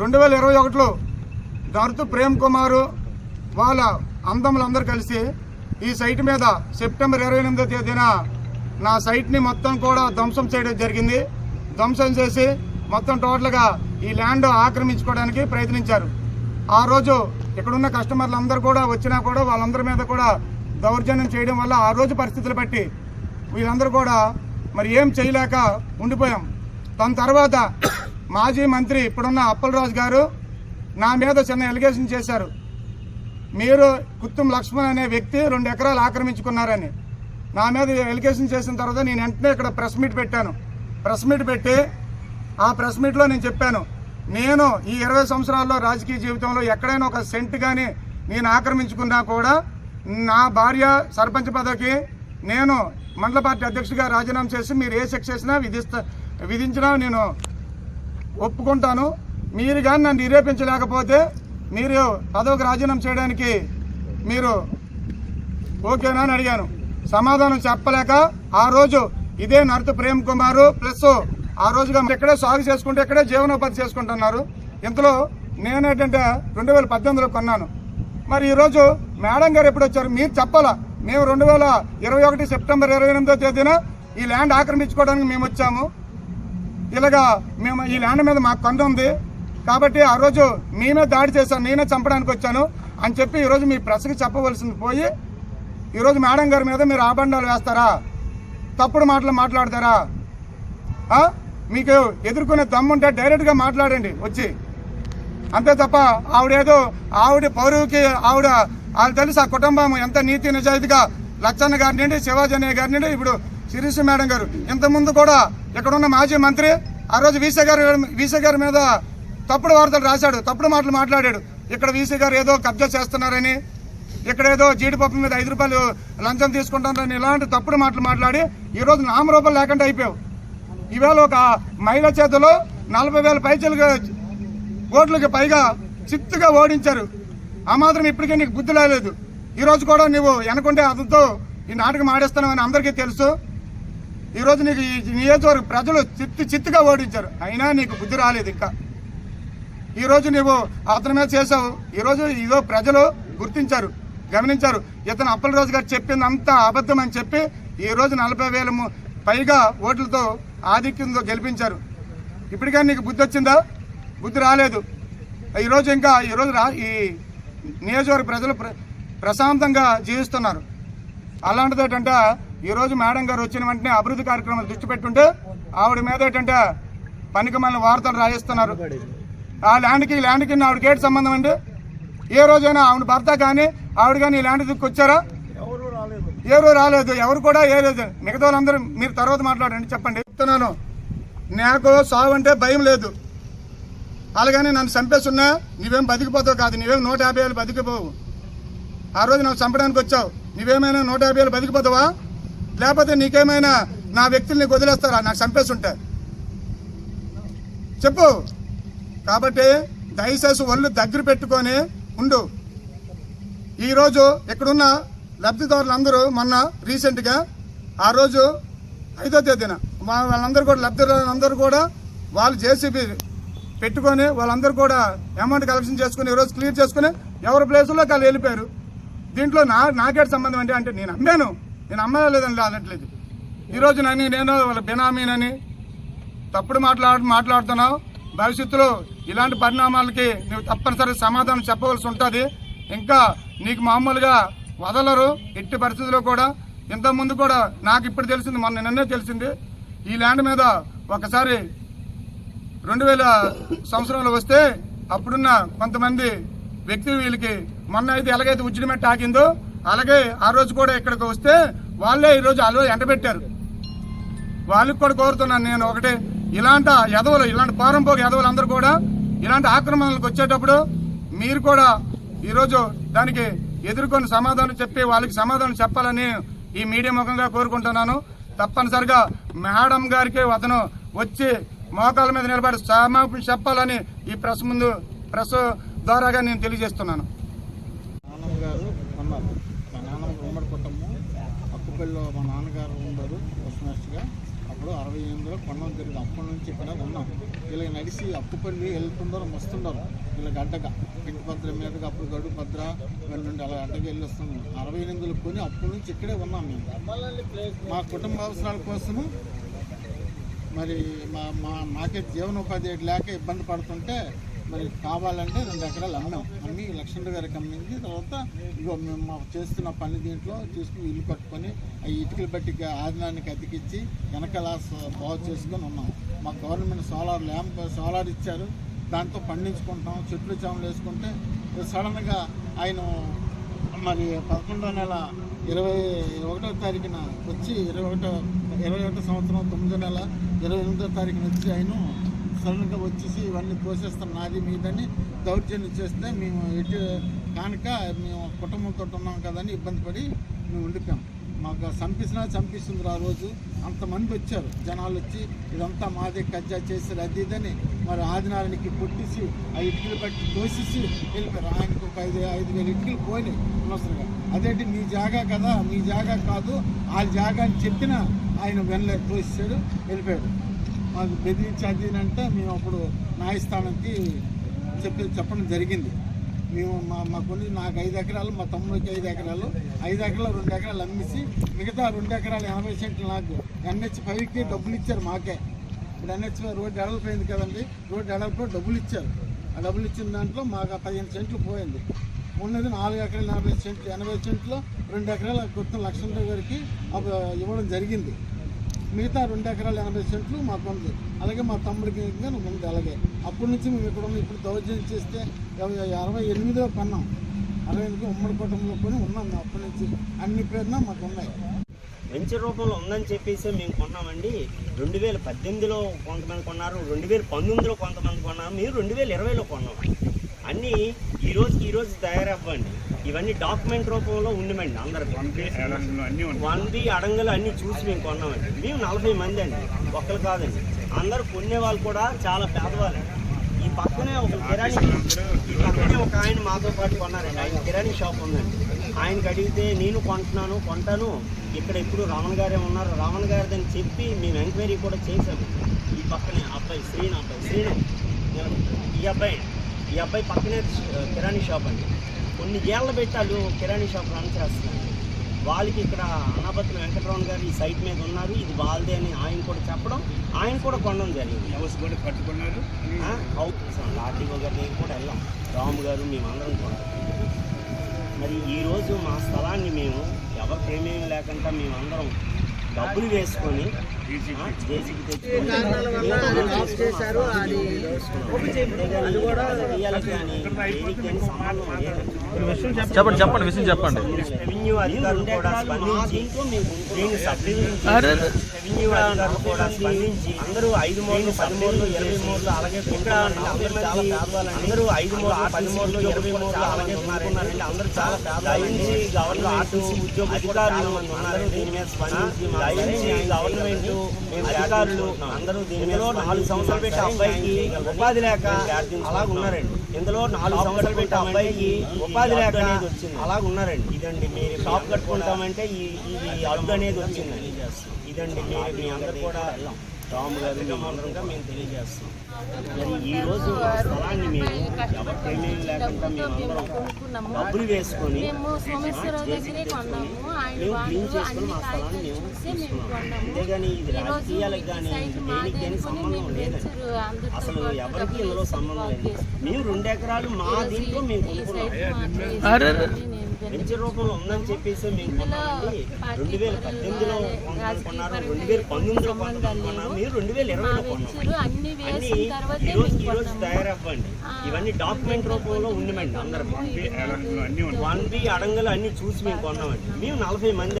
రెండు వేల ఇరవై ఒకటిలో దర్తు ప్రేమ్ కుమారు వాళ్ళ అందములందరూ కలిసి ఈ సైట్ మీద సెప్టెంబర్ ఇరవై ఎనిమిదో తేదీన నా సైట్ని మొత్తం కూడా ధ్వంసం చేయడం జరిగింది. ధ్వంసం చేసి మొత్తం టోటల్గా ఈ ల్యాండ్ ఆక్రమించుకోవడానికి ప్రయత్నించారు. ఆ రోజు ఇక్కడున్న కస్టమర్లు అందరూ కూడా వచ్చినా కూడా వాళ్ళందరి మీద కూడా దౌర్జన్యం చేయడం వల్ల ఆ రోజు పరిస్థితులు బట్టి వీళ్ళందరూ కూడా మరి ఏం చేయలేక ఉండిపోయాం. దాని తర్వాత మాజీ మంత్రి ఇప్పుడున్న అప్పలరాజు గారు నా మీద చిన్న ఎలిగేషన్ చేశారు. మీరు కుత్తుం లక్ష్మణ్ అనే వ్యక్తి రెండు ఎకరాలు ఆక్రమించుకున్నారని. నా మీద ఎలిగేషన్ చేసిన తర్వాత నేను వెంటనే ఇక్కడ ప్రెస్ మీట్ పెట్టాను. ప్రెస్ మీట్ పెట్టి ఆ ప్రెస్ మీట్లో నేను చెప్పాను నేను ఈ ఇరవై సంవత్సరాల్లో రాజకీయ జీవితంలో ఎక్కడైనా ఒక సెంట్ కానీ నేను ఆక్రమించుకున్నా కూడా నా భార్య సర్పంచ్ పదవికి నేను మండల పార్టీ అధ్యక్షుడిగా రాజీనామా చేసి మీరు ఏ శిక్ష చేసినా విధిస్తా విధించినా నేను ఒప్పుకుంటాను. మీరు కానీ నన్ను నిరూపించలేకపోతే మీరు పదవికి రాజీనామా చేయడానికి మీరు ఓకేనా అని అడిగాను. సమాధానం చెప్పలేక ఆ రోజు ఇదే నర్త ప్రేమ్ కుమారు ప్లస్ ఆ రోజుగా ఇక్కడే సాగు చేసుకుంటే ఇక్కడే జీవనోపాధి చేసుకుంటున్నారు. ఇంతలో నేనేంటంటే రెండు వేల పద్దెనిమిదిలో కొన్నాను. మరి ఈరోజు మేడం గారు ఎప్పుడు వచ్చారు? మీరు చెప్పాలా? మేము రెండు వేల ఇరవై ఒకటి సెప్టెంబర్ ఇరవై ఎనిమిదో తేదీన ఈ ల్యాండ్ ఆక్రమించుకోవడానికి మేము వచ్చాము. ఇలాగా మేము ఈ ల్యాండ్ మీద మాకు కొంత ఉంది. కాబట్టి ఆ రోజు మేమే దాడి చేశాను నేనే చంపడానికి వచ్చాను అని చెప్పి ఈరోజు మీ ప్రెస్కి చెప్పవలసింది పోయి ఈరోజు మేడం గారి మీద మీరు ఆబండాలు వేస్తారా? తప్పుడు మాటలు మాట్లాడతారా? మీకు ఎదుర్కొనే దమ్ముంటే డైరెక్ట్గా మాట్లాడండి వచ్చి. అంతే తప్ప ఆవిడేదో ఆవిడ పౌరుకి ఆవిడ వాళ్ళు తెలుసు ఆ కుటుంబం ఎంత నీతి నిజాయితీగా లచ్చన్న గారి నుండి శివాజీ గారి నుండి ఇప్పుడు శిరీష్ మేడం గారు ఇంతకుముందు కూడా ఇక్కడున్న మాజీ మంత్రి ఆ రోజు వీసీ గారు వీసీ గారి మీద తప్పుడు వార్తలు రాశాడు తప్పుడు మాటలు మాట్లాడాడు. ఇక్కడ వీసీ గారు ఏదో కబ్జా చేస్తున్నారని ఇక్కడ ఏదో జీడిపప్పు మీద ఐదు రూపాయలు లంచం తీసుకుంటారని ఇలాంటి తప్పుడు మాటలు మాట్లాడి ఈరోజు నామరూపాలు లేకుండా అయిపోయావు. ఈవేళ ఒక మహిళ చేతిలో నలభై వేల పైచలుగా ఓట్లకి పైగా చిత్తుగా ఓడించారు. ఆ మాత్రం ఇప్పటికే నీకు బుద్ధి రాలేదు. ఈరోజు కూడా నువ్వు వెనకుంటే అతనితో ఈ నాటకం ఆడేస్తున్నావని అందరికీ తెలుసు. ఈ రోజు నీకు ఈ నియోజకవర్గ ప్రజలు చిత్తు చిత్తుగా ఓడించారు. అయినా నీకు బుద్ధి రాలేదు ఇంకా. ఈరోజు నీవు నువ్వు అతని మీద చేసావు ఈ రోజు ఇదో ప్రజలు గుర్తించారు గమనించారు. ఇతను అప్పలరాజు గారు చెప్పింది అంతా అబద్ధం అని చెప్పి ఈ రోజు నలభై వేల పైగా ఓట్లతో ఆధిక్యంతో గెలిపించారు. ఇప్పటికే నీకు బుద్ధి వచ్చిందా? బుద్ధి రాలేదు. ఈరోజు ఇంకా ఈరోజు రా ఈ నియోజకవర్గ ప్రజలు ప్ర- ప్రశాంతంగా జీవిస్తున్నారు. అలాంటిది ఏంటంటే ఈ రోజు మేడం గారు వచ్చిన వెంటనే అభివృద్ధి కార్యక్రమాలు దృష్టి పెట్టుంటే ఆవిడ మీద ఏంటంటే పనికి మన వార్తలు రాయిస్తున్నారు. ఆ ల్యాండ్కి ల్యాండ్కి ఆవిడకి ఏంటి సంబంధం అండి? ఏ రోజైనా ఆవిడ భర్త కానీ ఆవిడ కానీ ఈ ల్యాండ్ దిక్కు వచ్చారా? ఎవరు రాలేదు. ఎవరు కూడా ఏ లేదు మిగతా వాళ్ళందరూ మీరు తర్వాత మాట్లాడండి చెప్పండి. చెప్తున్నాను. నాకు సావు అంటే భయం లేదు. అలాగని నన్ను చంపేస్తున్నా నువ్వేం బతికిపోతావు కాదు. నువ్వేం నూట యాభై ఏళ్ళు బతికిపోవు. ఆ రోజు నువ్వు చంపడానికి వచ్చావు. నువ్వేమైనా నూట యాభై ఏళ్ళు బతికిపోతావా? లేకపోతే నీకేమైనా నా వ్యక్తుల్ని వదిలేస్తారా నాకు చంపేస్తుంటే. చెప్పు. కాబట్టి దయచేసి ఒళ్ళు దగ్గర పెట్టుకొని ఉండు. ఈరోజు ఇక్కడున్న లబ్ధిదారులందరూ మొన్న రీసెంట్గా ఆ రోజు ఐదో తేదీన వాళ్ళందరూ కూడా లబ్ధిదారులందరూ కూడా వాళ్ళు జేసీబీ పెట్టుకొని వాళ్ళందరూ కూడా అమౌంట్ కలెక్షన్ చేసుకుని ఈరోజు క్లియర్ చేసుకుని ఎవరి ప్లేసుల్లో వాళ్ళు వెళ్ళిపోయారు. దీంట్లో నా నాకేటి సంబంధం అంటే అంటే నేను అమ్మాను నేను అమ్మదా లేదని అనట్లేదు ఈరోజు నన్ను నేను వాళ్ళ బినామీనని తప్పుడు మాట్లాడు మాట్లాడుతున్నావు. భవిష్యత్తులో ఇలాంటి పరిణామాలకి నువ్వు తప్పనిసరి సమాధానం చెప్పవలసి ఉంటుంది. ఇంకా నీకు మామూలుగా వదలరు ఎట్టి పరిస్థితుల్లో కూడా. ఇంతకుముందు కూడా నాకు ఇప్పుడు తెలిసింది మొన్న నిన్నే తెలిసింది. ఈ ల్యాండ్ మీద ఒకసారి రెండు వేల సంవత్సరంలో వస్తే అప్పుడున్న కొంతమంది వ్యక్తులు వీళ్ళకి మొన్న అయితే ఎలాగైతే ఉజ్జిడిమెట్ట ఆగిందో అలాగే ఆ రోజు కూడా ఇక్కడికి వస్తే వాళ్ళే ఈరోజు అలో ఎండబెట్టారు. వాళ్ళకి కూడా కోరుతున్నాను నేను ఒకటి ఇలాంటి ఎదవలు ఇలాంటి పారంపోక ఎదవలు అందరూ కూడా ఇలాంటి ఆక్రమణలకు వచ్చేటప్పుడు మీరు కూడా ఈరోజు దానికి ఎదుర్కొని సమాధానం చెప్పి వాళ్ళకి సమాధానం చెప్పాలని ఈ మీడియా ముఖంగా కోరుకుంటున్నాను. తప్పనిసరిగా మేడం గారికి అతను వచ్చి మోకాల మీద నిలబడి క్షమాపణ చెప్పాలని ఈ ప్రెస్ ముందు ప్రెస్ ద్వారాగా నేను తెలియజేస్తున్నాను నాన్నమ్మ గారు ఉన్నారు మా నాన్నమ్మ ఉమ్మడి కుటుంబం అక్కుపల్లిలో మా నాన్నగారు ఉన్నారు పోస్ట్ మాస్టర్గా అప్పుడు అరవై ఎనిమిదిలో కొండం తిరిగి అప్పటి నుంచి ఇక్కడ ఉన్నాం. ఇలా నడిచి అప్పుపల్లి వెళ్తుండారు వస్తుండారు ఇలా గడ్డగా ఇంటి భద్ర మీదగా అప్పుడు గడు భద్ర వీళ్ళ నుండి అలా అడ్డగా వెళ్ళి వస్తున్నాం అరవై ఎనిమిదిలో కొని అప్పటి నుంచి ఇక్కడే ఉన్నాం మేము. మా కుటుంబ అవసరాల కోసము మరి మా మా మాకే జీవనోపాధి లేక ఇబ్బంది పడుతుంటే మరి కావాలంటే రెండు ఎకరాలు అమ్మాం అమ్మి లక్ష్మణ్ గారికి అమ్మింది. తర్వాత ఇగో మేము చేస్తున్న పని దీంట్లో తీసుకుని ఇల్లు కట్టుకొని ఆ ఇటుకలు బట్టి ఆదినానికి అతికిచ్చి వెనకాల బాగు చేసుకొని ఉన్నాం. మా గవర్నమెంట్ సోలార్ ల్యాంప్ సోలార్ ఇచ్చారు. దాంతో పండించుకుంటాం. చెట్లు చేమలు వేసుకుంటే సడన్గా ఆయన మరి పదకొండో నెల ఇరవై ఒకటో తారీఖున వచ్చి ఇరవై ఒకటో ఇరవై ఒకటో సంవత్సరం తొమ్మిదో నెల ఇరవై ఎనిమిదో తారీఖున వచ్చి ఆయన సడన్గా వచ్చేసి ఇవన్నీ కోసేస్తాం నాది మీదని దౌర్జన్యం చేస్తే మేము ఎటు కానుక మేము కుటుంబంతో ఉన్నాం కదని ఇబ్బంది పడి మేము ఉండిపోయాం. మాకు చంపించినా చంపిస్తుంది ఆ రోజు. అంతమంది వచ్చారు. జనాలు వచ్చి ఇదంతా మాదే కజ్జా చేశారు అది ఇదని మరి ఆదినారానికి పుట్టిసి ఆ ఇటుకలు పట్టి తోసేసి వెళ్ళిపోయారు. ఆయనకు ఒక ఐదు ఐదు వేల ఇటుకలు పోయినాయి అనవసరంగా. అదేంటి మీ జాగా కదా మీ జాగా కాదు. ఆ జాగా అని చెప్పినా ఆయన వెళ్ళలేదు తోసేసాడు వెళ్ళిపోయాడు. మాకు బెదిరించి అది అంటే మేము అప్పుడు న్యాయస్థానానికి చెప్పి చెప్పడం జరిగింది. మేము మా మాకు నాకు ఐదు ఎకరాలు మా తమ్ముడికి ఐదు ఎకరాలు ఐదు ఎకరాలు రెండు ఎకరాలు అమ్మేసి మిగతా రెండు ఎకరాలు ఎనభై సెంట్లు నాకు ఎన్హెచ్ ఫైవ్కి డబ్బులు ఇచ్చారు మాకే. ఇప్పుడు ఎన్హెచ్ రోడ్డు ఎడలిపోయింది కదండి రోడ్డు ఎడలిపోయి డబ్బులు ఇచ్చారు. ఆ డబ్బులు ఇచ్చిన దాంట్లో మాకు ఆ పదిహేను సెంట్లు పోయింది. ఉన్నది నాలుగు ఎకరాలు ఎనభై సెంట్లు ఎనభై సెంట్లో రెండు ఎకరాల గుర్తు లక్ష్మణ గారికి ఇవ్వడం జరిగింది. మిగతా రెండు ఎకరాలు ఎనభై సెంట్లు మాకు ఉంది. అలాగే మా తమ్ముడికి ఉంది. అలాగే అప్పటి నుంచి మేము ఇక్కడ ఉన్న. ఇప్పుడు దౌర్జన్యం చేస్తే అరవై ఎనిమిదిలో కొన్నాం అరవై ఎనిమిది ఉమ్మడి కుటుంబంలో కొని ఉన్నాం అప్పటి నుంచి. అన్ని పేరున మాకు ఉన్నాయి. మంచి రూపంలో ఉందని చెప్పేసి మేము కొన్నామండి. రెండు వేల పద్దెనిమిదిలో కొంతమంది కొన్నారు. రెండు వేల పంతొమ్మిదిలో కొంతమంది కొన్నారు. మీరు రెండు వేల ఇరవైలో కొన్నాం. అన్నీ ఈ రోజు ఈ రోజు తయారవ్వండి. ఇవన్నీ డాక్యుమెంట్ రూపంలో ఉండమండి అందరికి. వన్ బి అడంగలు అన్ని చూసి మేము కొన్నామండి. మేము నలభై మంది అండి. ఒక్కరు కాదండి. అందరు కొనే వాళ్ళు కూడా చాలా పేదవాళ్ళు. ఈ పక్కనే ఒక కిరాణి ఈ పక్కనే ఒక ఆయన మాతో పాటు కొన్నారండి. ఆయన కిరాణి షాప్ ఉందండి. ఆయనకి అడిగితే నేను కొంటున్నాను కొంటాను. ఇక్కడ ఇప్పుడు రమణ గారే ఉన్నారు. రమణ గారిదని చెప్పి మేము ఎంక్వైరీ కూడా చేశాము. ఈ పక్కనే అబ్బాయి శ్రీను అబ్బాయి. శ్రీను ఈ అబ్బాయి. ఈ అబ్బాయి పక్కనే కిరాణీ షాప్ అండి. కొన్ని ఏళ్ళ పెట్టాలు కిరాణీ షాప్ రన్ చేస్తున్నారు. వాళ్ళకి ఇక్కడ అనాపత్రి వెంకటరమణ గారు ఈ సైట్ మీద ఉన్నారు. ఇది వాళ్ళదే అని ఆయన కూడా చెప్పడం ఆయన కూడా కొనడం జరిగింది. హౌస్ కూడా కట్టుకున్నారు. అవును ఆర్టీఓ గారి దగ్గర కూడా వెళ్ళాం. రాము గారు మేమందరం కూడా. మరి ఈరోజు మా స్థలాన్ని మేము ఎవరి ప్రేమేం లేకుండా మేమందరం డబ్బులు వేసుకొని. చెప్పండి చెప్పండి విషయం చెప్పండి. రెవెన్యూ అధికారులు కూడా స్పందించి దీన్ని సబ్డివిజన్ చేసి రెవెన్యూ అధికారులు కూడా స్పందించి అందరూ ఐదు మూడు పది మూడు ఇరవై మూడు అలాగే ఇక్కడ నలభై మంది అందరూ ఐదు మూడు పది మూడు ఇరవై మూడు అలాగే అందరూ చాలా దయించి గవర్నమెంట్ ఆర్టీసీ ఉద్యోగ అధికారులు అందరూ దీని మీద స్పందించి దయించి గవర్నమెంట్ అధికారులు అందరూ నాలుగు సంవత్సరాలు పెట్టి అబ్బాయికి ఉపాధి లేక అలా ఉన్నారండి. ఇందులో నాలుగు సంవత్సరాలు పెట్టి అబ్బాయికి ఉపాధి లేక అలాగ ఉన్నారండి. ఇదండి మీరు షాప్ కట్టుకుంటామంటే ఈ అడ్డు అనేది వచ్చిందండి. ఇదండి మీ అందరు కూడా రాము గారు మేమందరంగా మేము తెలియజేస్తాం. మరి ఈ రోజు మా స్థలాన్ని మేము ఎవరి ప్రేమేం లేకుండా మేమందరం డబ్బులు వేసుకొని మేము క్లీన్ చేసుకొని మా స్థలాన్ని తీసుకున్నాం. అంతేగాని ఇది రాజకీయాలకు కానీ దేనికి అనుకుని సంబంధం మేము లేదండి. అసలు ఎవరికి ఇందులో సంబంధం లేదు. మేము రెండు ఎకరాలు మా దీంట్లో మేము కొనుక్కున్నాం. వెంచర్ రూపంలో ఉందని చెప్పేసి మేము కొన్నామండి. రెండు వేల పద్దెనిమిదిలో కొన్నారు రెండు వేల పంతొమ్మిదిలో లేవు. మీరు రెండు వేల ఇరవైలో కొన్నాం. అన్ని అన్ని వేసిన తర్వాతే ఈ రోజు మేము ఈ రోజు కొన్నాము. తయారవ్వండి ఇవన్నీ డాక్యుమెంట్ రూపంలో ఉండమండి ఉన్నాయి వన్ బి అడంగలు అన్ని చూసి మేము కొన్నామండి. మేము నలభై మంది